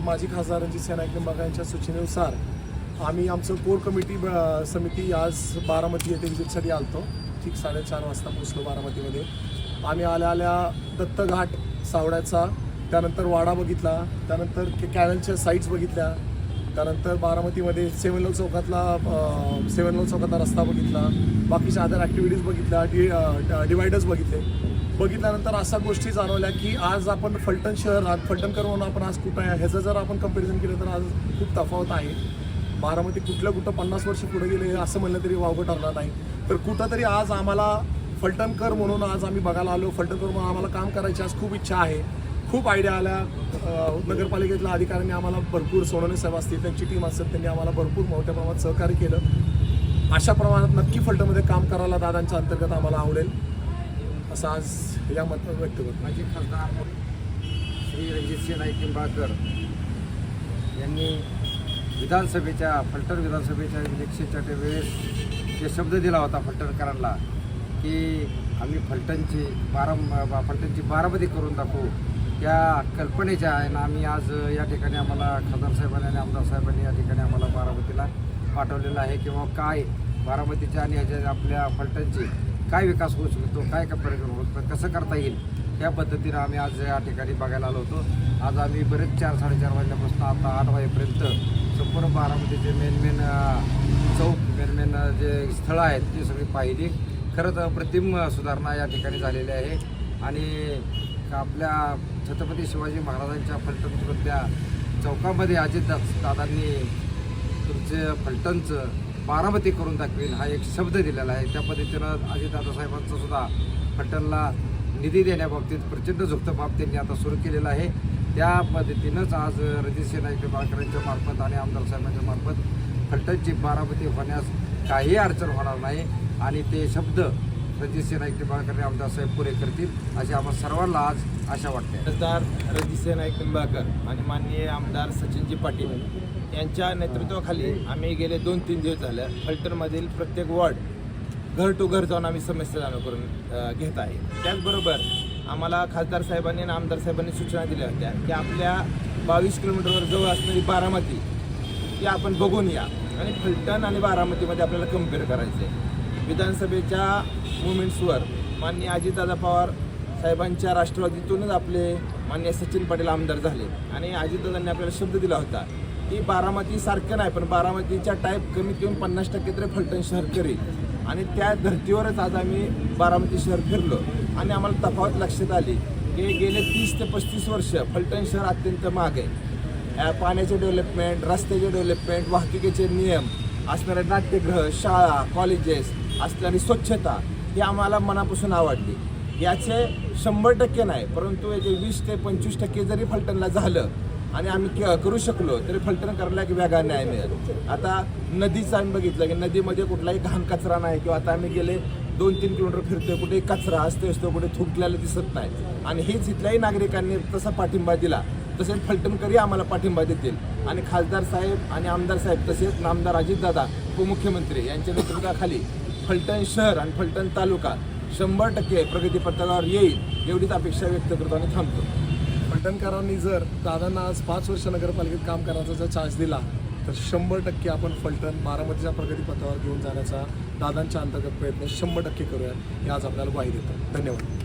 माजी खासदार रणजित सिंह निंबाळकर यांच्या सूचनेनुसार आम्ही आमचं कोर कमिटी ब- समिती आज बारामती येथे विजिटसाठी आलतो. ठीक साडेचार वाजता पोचलो बारामतीमध्ये. आम्ही आल्या आल्या दत्तघाट सावड्याचा त्यानंतर वाडा बघितला त्यानंतर कॅनलच्या साईट्स बघितल्या त्यानंतर बारामतीमध्ये सेवन लव चौकातला सेवन लव चौकातला रस्ता बघितला बाकीच्या अदर ॲक्टिव्हिटीज बघितल्या डि डिवायडर्स बघितले. बघितल्यानंतर अशा गोष्टी जाणवल्या की आज आपण फलटण शहर आज फलटणकर म्हणून आपण आज कुठं आहे? ह्याचं जर आपण कंपॅरिझन केलं तर आज खूप तफावत आहे. बारामती कुठल्या कुठं पन्नास वर्ष पुढे गेले असं म्हणलं तरी वावगं ठरणार नाही. तर कुठंतरी आज आम्हाला फलटणकर म्हणून आज आम्ही बघायला आलो. फलटणकर म्हणून आम्हाला काम करायची आज खूप इच्छा आहे. खूप आयडिया आल्या. नगरपालिकेतल्या अधिकाऱ्यांनी आम्हाला भरपूर सोनवणे साहेब असतील त्यांची टीम असेल त्यांनी आम्हाला भरपूर मोठ्या प्रमाणात सहकार्य केलं. अशा प्रमाणात नक्की फलटणमध्ये काम करायला दादांच्या अंतर्गत आम्हाला आवडेल. असं आज या मत व्यक्त करतो. माजी खासदार श्री रणजितसिंह नाईक निंबाळकर यांनी विधानसभेच्या फलटण विधानसभेच्या इलेक्शनच्या त्या वेळेस जे शब्द दिला होता फलटणकरांना की आम्ही फलटणची बारा बा- फलटणची बारामती करून दाखवू. त्या कल्पनेच्या आहे ना आम्ही आज या ठिकाणी आम्हाला खासदार साहेबांनी आणि आमदार साहेबांनी या ठिकाणी आम्हाला बारामतीला पाठवलेलं आहे किंवा काय बारामतीच्या आणि ह्याच्या आपल्या फलटणची काय विकास होऊ शकतो काय कंपॅरिझन होऊ शकतो कसं करता येईल त्या पद्धतीनं आम्ही आज या ठिकाणी बघायला आलो होतो. आज आम्ही बरेच चार साडेचार वाजल्यापासून आता आठ वाजेपर्यंत संपूर्ण बारामतीचे मेन मेन चौक मेन मेन जे स्थळं आहेत ती सगळी पाहिली. खरंच अप्रतिम सुधारणा या ठिकाणी झालेली आहे. आणि आपल्या छत्रपती शिवाजी महाराजांच्या फलटणच्या चौकामध्ये अजित दादांनी तुमचे फलटणचं बारामती करून दाखवेल हा एक शब्द दिलेला आहे. त्या पद्धतीनं अजितदादा साहेबांचं सुद्धा फलटणला निधी देण्याबाबतीत प्रचंड झुकतं बाब त्यांनी आता सुरू केलेलं आहे. त्या पद्धतीनंच आज रणजितसिंह नाईक निंबाळकरांच्या मार्फत आणि आमदार साहेबांच्या मार्फत फलटणची बारामती होण्यास काही अडचण होणार नाही आणि ते शब्द रणजितसिंह नाईक निंबाळकर आणि आमदार साहेब पुरे करतील अशी आम्हा सर्वांना आज आशा वाटते. खासदार रणजितसिंह नाईक निंबाळकर आणि माननीय आमदार सचिनजी पाटील. यांच्या नेतृत्वाखाली आम्ही गेले दोन तीन दिवस झाले. फलटणमधील प्रत्येक वॉर्ड घर टू घर जाऊन आम्ही समस्या जाणून करून घेत आहे. त्याचबरोबर आम्हाला खासदार साहेबांनी आणि आमदार साहेबांनी सूचना दिल्या होत्या की आपल्या बावीस किलोमीटरवर जवळ असणारी बारामती ती आपण बघून या. आणि फलटण आणि बारामतीमध्ये आपल्याला कंपेअर करायचं आहे विधानसभेच्या मुवमेंट्सवर माननीय अजितदादा पवार साहेबांच्या राष्ट्रवादीतूनच आपले माननीय सचिन पाटील आमदार झाले. आणि अजितदादांनी आपल्याला शब्द दिला होता की बारामती सारखं नाही पण बारामतीच्या टाईप कमीत कमी पन्नास टक्के तरी फलटण शहर करेल. आणि त्या धर्तीवरच आज आम्ही बारामती शहर फिरलो. आणि आम्हाला तफावत लक्षात आली की गेले तीस ते पस्तीस वर्ष फलटण शहर अत्यंत महाग आहे. पाण्याचे डेव्हलपमेंट रस्त्याचे डेव्हलपमेंट वाहतुकीचे नियम असणारे नाट्यगृह शाळा कॉलेजेस असणारी स्वच्छता ही आम्हाला मनापासून आवडली. याचे शंभर टक्के नाही परंतु याचे वीस ते पंचवीस टक्के जरी फलटणला झालं आणि आम्ही क- करू शकलो तरी फलटण करायला एक वेगळा न्याय मिळेल. आता नदीचं आम्ही बघितलं की नदीमध्ये कुठलाही घाण कचरा नाही किंवा आता आम्ही गेले दोन तीन किलोमीटर फिरतोय कुठे कचरा असतो असतो कुठे थुंकलेला दिसत नाही. आणि हेच इथल्याही नागरिकांनी तसा पाठिंबा दिला तसेच फलटणकरही आम्हाला पाठिंबा देतील. आणि खासदार साहेब आणि आमदार साहेब तसेच नामदार अजितदादा उपमुख्यमंत्री यांच्या नेतृत्वाखाली फलटण शहर आणि फलटण तालुका शंभर टक्के प्रगतीपत्रावर येईल एवढीच अपेक्षा व्यक्त करतो आणि थांबतो. फलटणकरांनी जर दादांना आज पाच वर्ष नगरपालिकेत काम करायचा जर चान्स दिला तर शंभर टक्के आपण फलटण बारामतीच्या प्रगतीपथावर घेऊन जाण्याचा दादांच्या अंतर्गत प्रयत्न शंभर टक्के करूया हे आज आपल्याला ग्वाही देतो धन्यवाद.